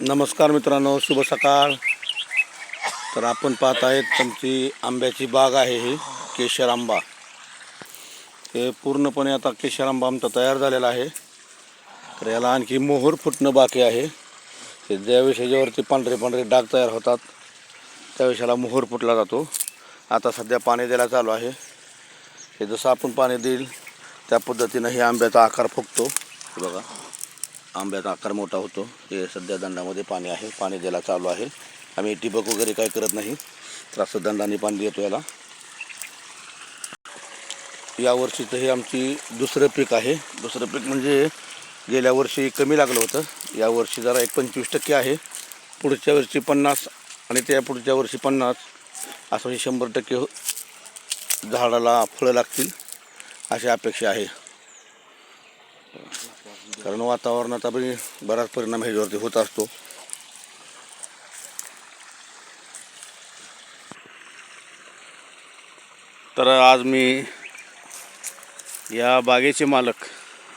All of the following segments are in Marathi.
नमस्कार मित्रांनो शुभ सकाळ. तर आपण पाहत आहेत तुमची आंब्याची बाग आहे ही केशर आंबा. हे पूर्णपणे आता केशर आंबा आमचा तयार झालेला आहे. तर याला आणखी मोहर फुटणं बाकी आहे. ते ज्यावेळेस पांढरे पांढरे डाग तयार होतात त्यावेळेस याला मोहर फुटला जातो. आता सध्या पाणी द्यायला चालू आहे. हे जसं आपण पाणी देईल त्या पद्धतीनं हे आंब्याचा आकार फुगतो. हे बघा आंब्याचा आकार मोठा होतो. हे सध्या दंडामध्ये पाणी आहे पाणी द्यायला चालू आहे. आम्ही ठिबक वगैरे काही करत नाही. तर असं दंडाने पाणी देतो याला. यावर्षीचं हे आमची दुसरं पीक आहे. दुसरं पीक म्हणजे गेल्या वर्षी कमी लागलं होतं. यावर्षी जरा एक पंचवीस टक्के आहे. पुढच्या वर्षी पन्नास आणि त्या पुढच्या वर्षी पन्नास. असं हे शंभर टक्के हो- झाडाला फळं लागतील अशी अपेक्षा आहे. कारण वातावरणाचा पण बराच परिणाम ह्याच्यावरती होत असतो. तर आज मी या बागेचे मालक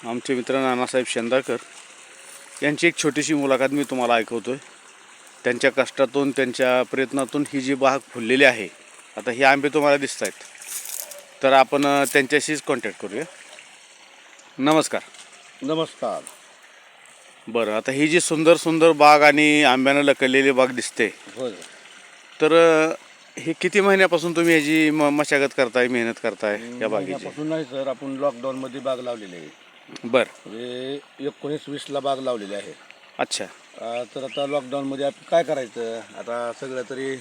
आमचे मित्र नानासाहेब शेंदाकर यांची एक छोटीशी मुलाखत मी तुम्हाला ऐकवतो आहे त्यांच्या कष्टातून त्यांच्या प्रयत्नातून ही जी बाग फुललेली आहे आता ही आंबे तुम्हाला दिसत आहेत तर आपण त्यांच्याशीच कॉन्टॅक्ट करूया. नमस्कार. नमस्कार. बरं आता ही जी सुंदर सुंदर बाग आणि आंब्यानं लकललेली बाग दिसते. होय तर हे किती महिन्यापासून तुम्ही याची म मशागत करताय मेहनत करताय या बागेची? महिन्यापासून नाही सर. आपण लॉकडाऊन मध्ये बाग लावलेली आहे. बरं. म्हणजे एकोणीस वीस ला बाग लावलेली आहे. अच्छा. अं, तर आता लॉकडाऊन मध्ये आपण काय करायचं? आता सगळं तरी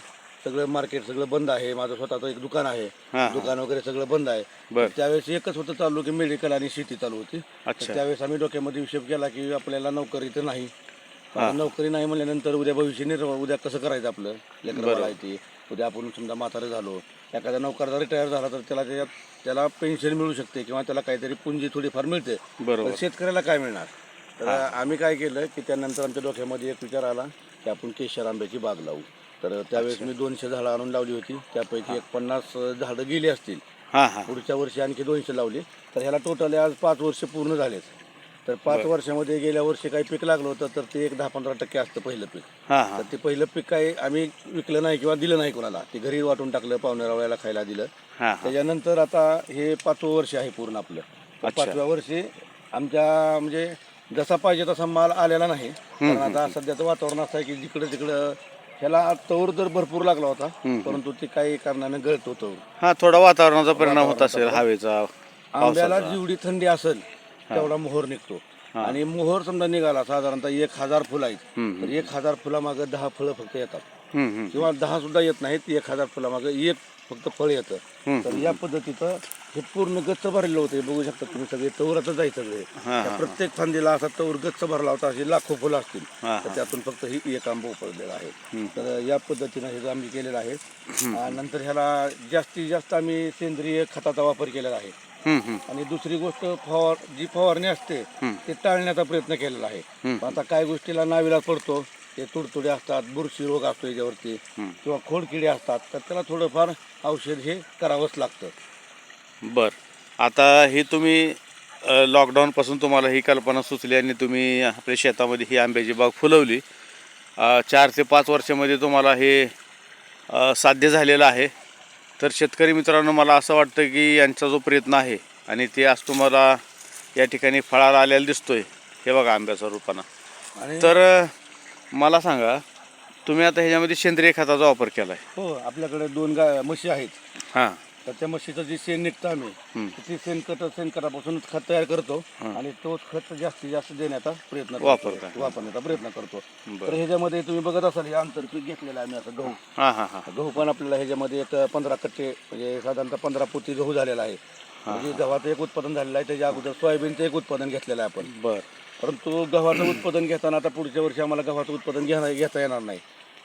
सगळं मार्केट सगळं बंद आहे. माझं स्वतःचं एक दुकान आहे. हा. दुकान वगैरे सगळं बंद आहे. बर. त्यावेळेस एकच होतं चालू की मेडिकल आणि शेती चालू होती. तर अच्छा त्यावेळेस आम्ही डोक्यामध्ये हिशोब केला की आपल्याला नोकरी तर नाही. आता नोकरी नाही म्हणल्यानंतर उद्या भविष्य निर्वाह उद्या कसं करायचं आपलं? लेकरं आहे ती उद्या आपण समजा म्हातारे झालो. एखादा नोकरदार रिटायर झाला तर त्याला त्याच्यात त्याला पेन्शन मिळू शकते किंवा त्याला काहीतरी पुंजी थोडीफार मिळते. बरोबर. पण शेतकऱ्याला काय मिळणार? तर आम्ही काय केलं की त्यानंतर आमच्या डोक्यामध्ये एक विचार आला की आपण केशर आंब्याची बाग लावू. तर त्यावेळेस मी दोनशे झाडं आणून लावली होती. त्यापैकी एक पन्नास झाडं गेली असतील. हां हां. पुढच्या वर्षी आणखी दोनशे लावली. तर ह्याला टोटल आज पाच वर्ष पूर्ण झालेत. तर पाच वर्षामध्ये गेल्या वर्षी काही पीक लागलं होतं तर ते एक दहा पंधरा टक्के असतं पहिलं पीक. तर ते पहिलं पीक काही आम्ही विकलं नाही किंवा दिलं नाही कोणाला. ते घरी वाटून टाकलं पाहुण्यारावळ्याला खायला दिलं. त्याच्यानंतर आता हे पाचवं वर्ष आहे पूर्ण आपलं. पाचव्या वर्षी आमच्या म्हणजे जसा पाहिजे तसा माल आलेला नाही. कारण आता सध्याचं वातावरण असं आहे की जिकडं तिकडं ह्याला तवर तर भरपूर लागला होता परंतु ते काही कारणाने गळत होतं. हां थोडा वातावरणाचा परिणाम होत असेल हवेचा आंब्याला जेवढी थंडी असेल तेवढा मोहर निघतो. आणि मोहर समजा निघाला साधारणतः एक हजार फुलं आहेत. तर एक हजार फुलामागं दहा फळं फक्त येतात. किंवा दहा सुद्धा येत नाहीत एक हजार फुलामागं एक फक्त फळ येतं. तर या पद्धतीचं हे पूर्ण गच्च भरलेलं होतं हे बघू शकता तुम्ही सगळे तवरातच आहे सगळे. हा, त्या प्रत्येक फांदीला असा तवर गच्च भरला होता असे लाखो फुलं असतील. हा, तर त्यातून फक्त ही एक आंबा उपडलेला आहे. तर या पद्धतीनं हे आम्ही केलेलं आहे. नंतर ह्याला जास्तीत जास्त आम्ही सेंद्रिय खताचा वापर केलेला आहे. हम्म, हम्म. आणि दुसरी गोष्ट फवार जी फवारणी असते ते टाळण्याचा प्रयत्न केलेला आहे. आता काय गोष्टीला नाविलाज पडतो ते तुडतुडे असतात बुरशी रोग असतो याच्यावरती किंवा खोडकिडे असतात तर त्याला थोडंफार औषध हे करावंच लागतं. बर. आता हे तुम्ही लॉकडाऊन पासून तुम्हाला ही कल्पना सुचली आणि तुम्ही आपल्या शेतामध्ये ही आंब्याची बाग फुलवली. चार ते पाच वर्षामध्ये तुम्हाला हे साध्य झालेलं आहे. तर शेतकरी मित्रांनो मला असं वाटतं की यांचा जो प्रयत्न आहे आणि ते आज तुम्हाला या ठिकाणी फळाला आलेला दिसतोय हे बघा आंब्याचा रूपानं. आणि तर मला सांगा तुम्ही आता ह्याच्यामध्ये सेंद्रिय खताचा वापर केला आहे हो आपल्याकडे दोन गाय म्हशी आहेत. हां. तर त्या म्हशीचं जे शेण निघतं आम्ही ते शेणखत शेणखतापासून खत तयार करतो आणि तोच खत जास्तीत जास्त देण्याचा प्रयत्न करतो. वापरता. वापरण्याचा प्रयत्न करतो. तर ह्याच्यामध्ये तुम्ही बघत असाल हे आंतरपीक घेतलेलं आहे आम्ही आता गहू. गहू पण आपल्याला ह्याच्यामध्ये एक पंधरा कट्टे म्हणजे साधारणतः पंधरा पोती गहू झालेला आहे. म्हणजे गव्हाचं एक उत्पादन झालेलं आहे त्याच्या अगोदर सोयाबीनचं एक उत्पादन घेतलेलं आहे आपण. बर. परंतु गव्हाचं उत्पादन घेताना आता पुढच्या वर्षी आम्हाला गव्हाचं उत्पादन घेता घेता येणार नाही.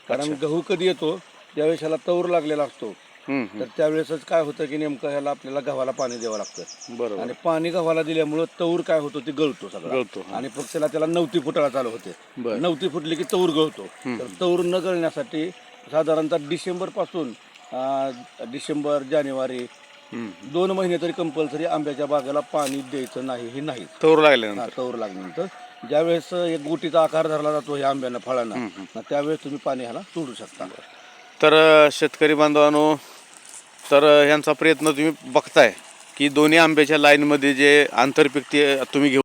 कारण गहू कधी येतो? त्यावेळेस ह्याला तौर लागलेला असतो. तर त्यावेळेसच काय होतं की नेमकं ह्याला आपल्याला गव्हाला पाणी द्यावं लागतं. बरोबर. आणि पाणी गव्हाला दिल्यामुळं तौर काय होतो ते गळतो सगळं. गळतो, आणि फक्त त्याला नवती फुटायला चालू होते. बरं. नवती फुटली की तौर गळतो. तर तौर न गळण्यासाठी साधारणतः डिसेंबरपासून डिसेंबर जानेवारी. दोन महिने तरी कंपल्सरी आंब्याच्या बागेला पाणी द्यायचं नाही हे नाही. तोर लागल्यानंतर. तौर लागल्यानंतर. ज्यावेळेस एक गोटीचा आकार धरला जातो ह्या आंब्यानं फळांना मग त्यावेळेस तुम्ही पाणी ह्याला सोडू शकता. तर अ, शेतकरी बांधवांनो तर ह्यांचा प्रयत्न तुम्ही बघताय की दोन्ही आंब्याच्या लाईनमध्ये जे आंतरपीक ते तुम्ही घेऊ